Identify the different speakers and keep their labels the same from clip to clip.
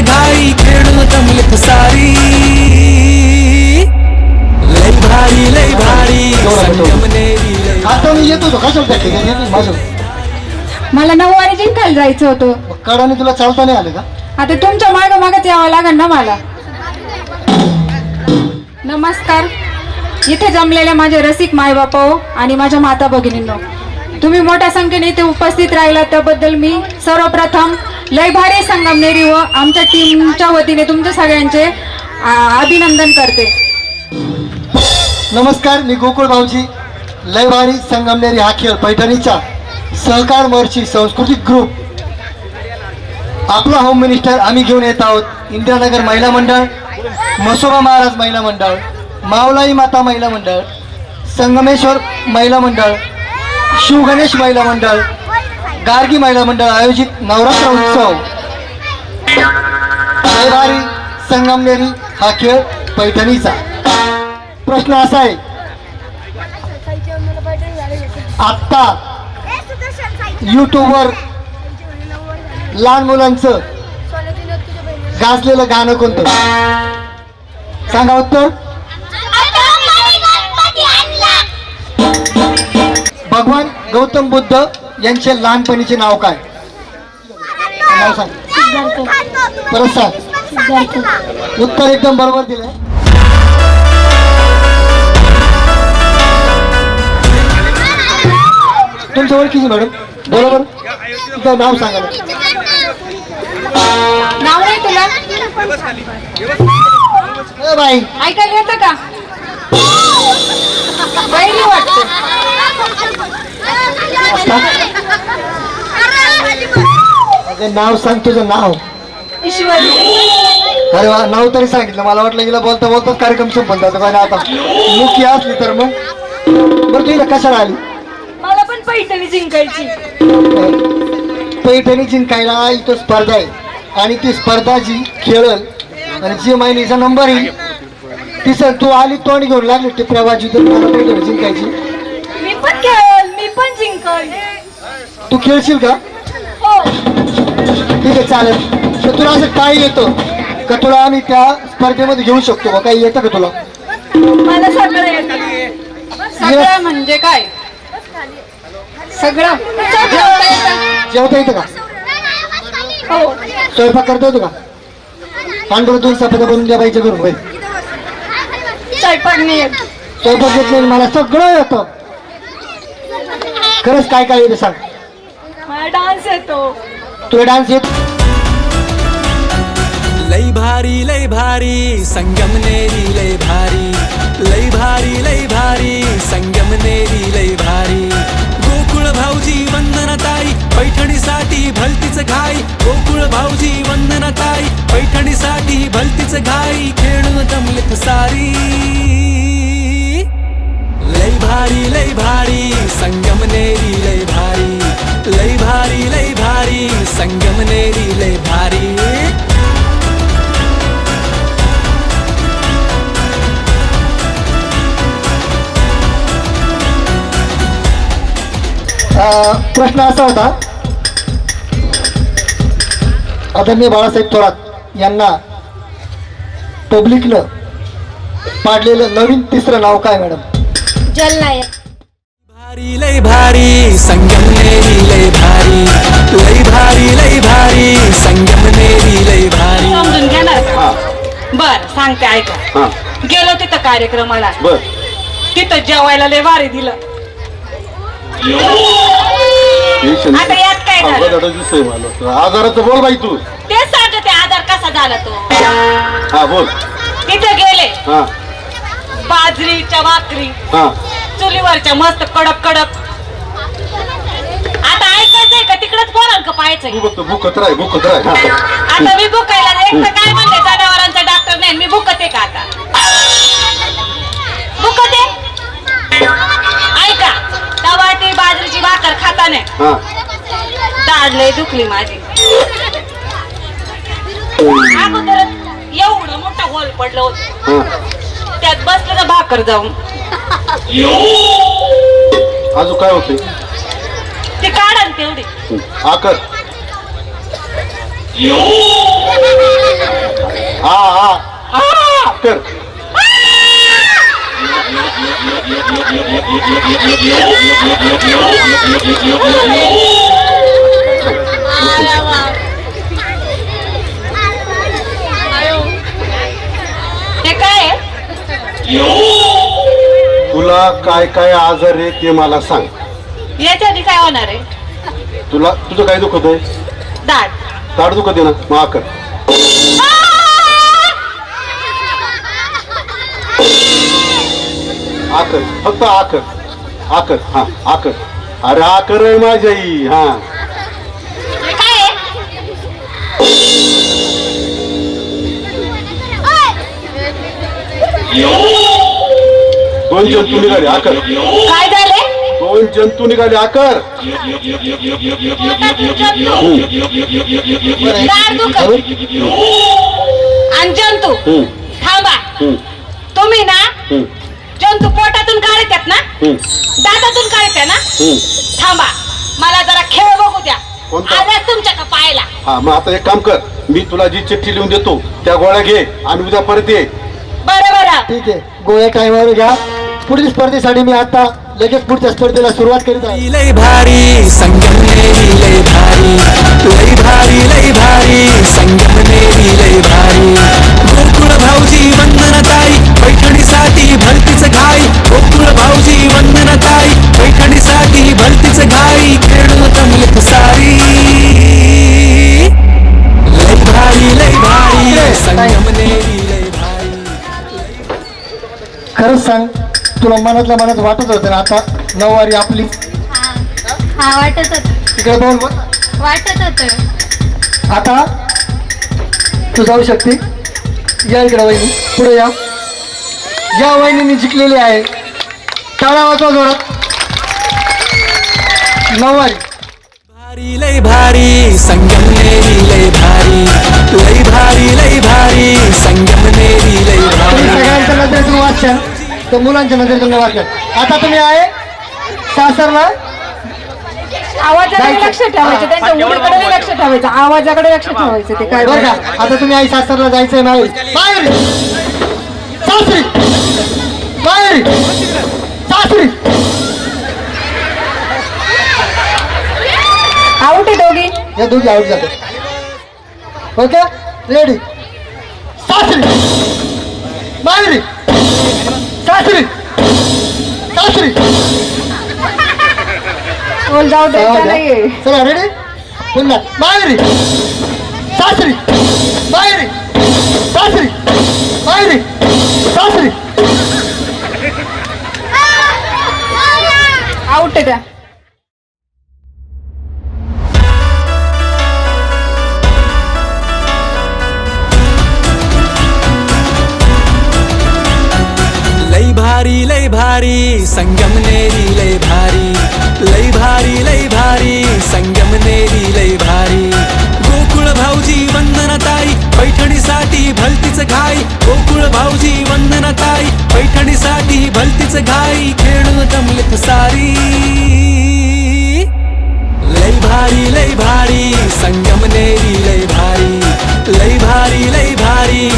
Speaker 1: घाई खेळून जमलेत सारी. लय भारी लय भारी संगमनेरी लय
Speaker 2: आता मी येतो तो कशाला त्या ठिकाणी येतो माझं.
Speaker 3: मला नऊवारी जिंकायला जायचं होतं.
Speaker 2: मग कडाने तुला चालता नाही आलं का?
Speaker 3: आता तुमच्या माग मागच यावं लागेल ना मला. नमस्कार. इथे जमलेल्या माझे रसिक मायबाप आणि माझ्या माता भगिनींनो तुम्ही मोठ्या संख्येने इथे उपस्थित राहिला त्याबद्दल मी सर्वप्रथम लय भारी संगमनेरी व आमच्या टीमच्या वतीने तुमच्या सगळ्यांचे आ, अभिनंदन करते.
Speaker 2: नमस्कार मी गोकुळ भाऊजी. लय भारी संगमनेरी हा खेळ पैठणीचा सहकार मोर्ची सांस्कृतिक ग्रुप आपला होम मिनिस्टर आम्ही घेऊन येत आहोत इंदिरानगर महिला मंडळ मसोबा महाराज महिला मंडळ मावलाई माता महिला मंडळ संगमेश्वर महिला मंडळ शिवगणेश महिला मंडळ गार्गी महिला मंडळ आयोजित नवरात्र उत्सव. लयवारी संगमनेरी हा खेळ पैठणीचा. प्रश्न असा आहे आत्ता युट्यूबवर लहान मुलांचं गाजलेलं गाणं कोणतं? सांगा उत्तर. भगवान गौतम बुद्ध यांचे लहानपणीचे नाव काय? नाव सांग. परत सांग. उत्तर एकदम बरोबर दिलंय. तुमच्या ओळखीची मॅडम? बरोबर? तुझं नाव सांगा.
Speaker 3: नाव नाही तुला?
Speaker 2: ए बाई.
Speaker 3: ऐकायला येतं का? वाटतं.
Speaker 2: अगं नाव सांग तुझं नाव.
Speaker 3: ईश्वरी
Speaker 2: अरे वा नाव तरी सांगितलं. मला वाटलं गेला बोलता बोलताच कार्यक्रम संपन जातो. काय ना आता. मुखी असली तर मग. बरं तुला कशाला आली?
Speaker 3: मला पण पैठणी जिंकायची.
Speaker 2: पैठणी जिंकायला इथं स्पर्धा आहे. आणि ती स्पर्धा जी खेळल आणि जी महिन्याचा नंबर येईल ती सर तू आली तोंड घेऊन लागली टिपऱ्या बाजू तर मला पैठणी जिंकायची.
Speaker 3: पण खेळ मी पण जिंकल.
Speaker 2: तू खेळशील का?
Speaker 3: हो.
Speaker 2: ठीक आहे चालेल. तर तुला असं काय येतं? का तुला आम्ही त्या स्पर्धेमध्ये घेऊ शकतो का? काही येतं का तुला?
Speaker 3: मला सगळं येतं. सगळं म्हणजे काय? सगळं. जेवता येतं.
Speaker 2: जेवता येतं का?
Speaker 3: हो.
Speaker 2: स्वयंपाक करता येतो का? पांढरं दोन चपात्या बनवून द्या पाहिजे करून होय.
Speaker 3: स्वयंपाक नाही येत.
Speaker 2: स्वयंपाक नाही मला सगळं येतं. खरंच काय काय येतं सांग.
Speaker 3: मला डान्स येतो.
Speaker 2: तुला डान्स येत
Speaker 1: लय भारी लय भारी संगमनेरी लय भारी. लय भारी लय भारी संगमनेरी लय भारी. गोकुळ भाऊजी वंदनताई पैठणीसाठी भलतीच घाई. गोकुळ भाऊजी वंदनताई पैठणीसाठी भलतीच घाई. खेळून जमलेत सारी. भारी लय भारी संगमनेरी लय भारी. लय भारी लय भारी संगमनेरी लय भारी.
Speaker 2: अं, प्रश्न असा होता. आदरणीय बाळासाहेब थोरात यांना पब्लिकनं पाडलेलं नवीन तिसरं नाव काय मॅडम
Speaker 3: जलनायक
Speaker 1: भारी लय भारी संगमनेरी लय भारी. लय भारी लय भारी संगमनेरी लय भारी.
Speaker 4: समजून घेणार का बर सांगते ऐका. गेलो तिथं कार्यक्रमाला.
Speaker 5: बर.
Speaker 4: तिथं जेवायला लय भारी दिलं. आता यात काय झालं?
Speaker 5: दिसतोय मला आजाराचं बोल बाई तू.
Speaker 4: तेच सांगते आधार कसा झाला तो?
Speaker 5: हा बोल.
Speaker 4: तिथं गेले.
Speaker 5: हा.
Speaker 4: बाजरीच्या भाकरी.
Speaker 5: हा.
Speaker 4: चुलीवरच्या मस्त कडक कडक. आता ऐकायचंय का? तिकडच बोलाल का पाहायचंय
Speaker 5: भूकत राय भूकत राय. हा.
Speaker 4: आता मी भुकायला एक तर काय म्हणते? जनावरांचा डॉक्टर नाही. मी भुकते का आता? भुकते? ऐका. तवा ती बाजरीची भाकर खाताने
Speaker 5: हा.
Speaker 4: दाढ लय दुखली माझी. अगोदर साखर जाऊन.
Speaker 5: अजून काय होते
Speaker 4: ते काढा ना तेवढे.
Speaker 5: आकर
Speaker 4: हा हा. कर.
Speaker 5: तुला काय काय आजार आहे ते मला सांग.
Speaker 4: याच्या आधी काय होणार आहे?
Speaker 5: तुला तुझं काय दुखत आहे?
Speaker 4: दाट
Speaker 5: ताड दुखत आहे ना? मग आकर आकर फक्त आकर आकर हा आकर अरे आकर आहे माझी आई हा.
Speaker 4: हे काय आहे?
Speaker 5: दोन जंतू निघाले आकर.
Speaker 4: काय झाले?
Speaker 5: दोन जंतू निघाले आकर.
Speaker 4: दुखत आणि जंतू
Speaker 5: हम्म,
Speaker 4: थांबा.
Speaker 5: हम्म,
Speaker 4: तुम्ही ना
Speaker 5: हम्म,
Speaker 4: जंतू पोटातून काढतात ना?
Speaker 5: हम्म,
Speaker 4: दातातून काढते ना?
Speaker 5: हम्म.
Speaker 4: थांबा. मला जरा खेळ बघू द्या.
Speaker 5: कोणता?
Speaker 4: आल्यास तुमच्या का पाहायला?
Speaker 5: हा मग आता एक काम कर. मी तुला जी चिठ्ठी लिहून देतो त्या गोळ्या घे आणि उद्या परत ये.
Speaker 4: बरं बरं.
Speaker 2: ठीक आहे. गोळ्या टाईमावर घ्या. पुढील स्पर्धेसाठी मी आता लगेच पुढच्या स्पर्धेला सुरुवात करीत आहे.
Speaker 1: लय भारी संगमनेरी लय भारी. लय भारी लय भारी संगमनेरी लय भारी. गोकुळ भाऊजी पैठणीसाठी भरतीच घाई. गोकुळ भाऊजी पैठणीसाठी भरतीच घाई. सारी. लय भारी लय भारी संगमनेरी लय भारी.
Speaker 2: खरंच सांग तुला मनातल्या मनात वाटत होतं ना आता नऊवारी आपली?
Speaker 6: हा वाटत होत.
Speaker 2: तिकडे.
Speaker 6: वाटत होत.
Speaker 2: आता? तू जाऊ शकते. या इकडे वहिनी. पुढे या. या वहिनीने जिंकलेली आहे. टाळा वाजवा जोरात. नऊवारी.
Speaker 1: भारी लय भारी. संगमनेरी लय भारी. लय भारी लय भारी. संगमनेरी लय
Speaker 2: तुम्ही
Speaker 1: भारी.
Speaker 2: सगळ्यांच्या नजरेतून वाचशाल तर मुलांच्या नजरेतून वाचशाल आता तुम्ही आहे? सासरला?
Speaker 3: आवाजाकडे. लक्ष ठेवायचं त्यांच्या उडीकडे लक्ष ठेवायचं आवाजाकडे लक्ष ठेवायचं ते काय
Speaker 2: बरं का. आता तुम्ही आई सासरला जायचंय माहेरी माहेरी सासरी. माहेरी सासरी.
Speaker 3: आउट आहे दोघी.
Speaker 2: या दोघी आऊट जातात. ओके? रेडी सासरी. माहेरी सासरी सासरी
Speaker 3: बोल जाऊ दे
Speaker 2: जाऊ
Speaker 3: का
Speaker 2: द्या.
Speaker 3: नाहीये
Speaker 2: चला रेडी पुन्हा माहेरी सासरी माहेरी सासरी
Speaker 1: भारी संगमनेरी लय भारी. लय भारी लय भारी संगमनेरी लय भारी. गोकुळ भाऊजी वंदनताई पैठणीसाठी भलतीच घाई. गोकुळ भाऊजी वंदनताई पैठणीसाठी भलतीच घाई. खेळून जमलेत सारी. लय भारी लय भारी संगमनेरी लय भारी. लय भारी लय भारी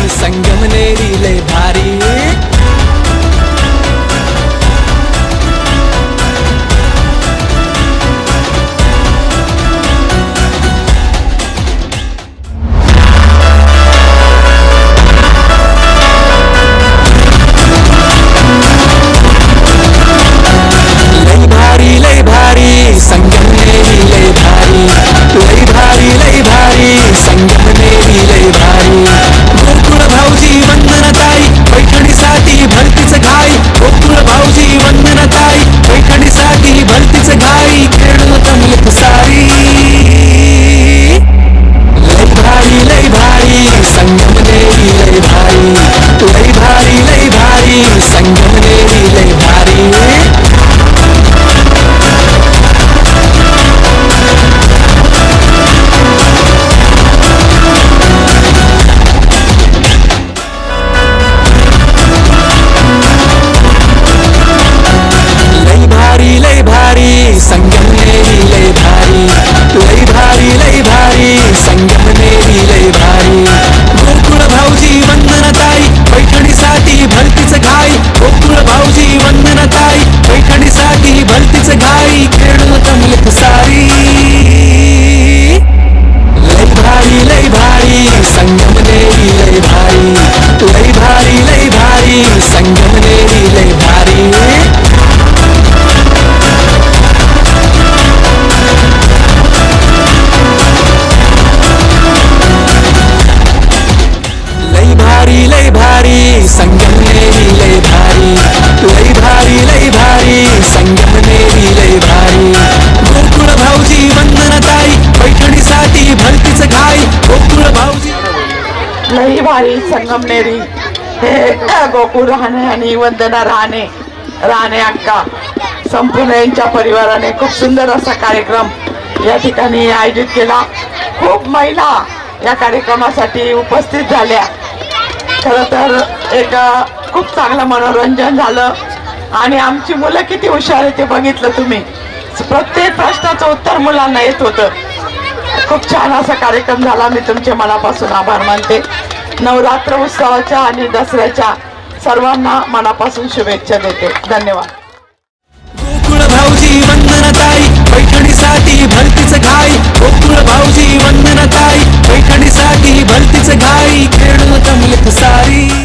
Speaker 1: I'm
Speaker 7: लई संगमनेरी हे गोकुळ राहणे आणि वंदना राहणे राहणे अक्का. संपूर्ण यांच्या परिवाराने खूप सुंदर असा कार्यक्रम या ठिकाणी आयोजित केला. खूप महिला या कार्यक्रमासाठी उपस्थित झाल्या. खरं तर एक खूप चांगलं मनोरंजन झालं. आणि आमची मुलं किती हुशार आहे ते बघितलं तुम्ही. प्रत्येक प्रश्नाचं उत्तर मुलांना येत होतं. खूप छान असा कार्यक्रम झाला. मी तुमचे मनापासून आभार मानते. नवरात्र उत्सवाच्या आणि दसऱ्याच्या सर्वांना मनापासून शुभेच्छा देते. धन्यवाद.
Speaker 1: गोकुळ भाऊजी वंदनताई पैठणीसाठी भरतीच घाई. गोकुळ भाऊजी वंदनताई पैठणीसाठी भरतीच घाई. खेळून जमलेत सारी.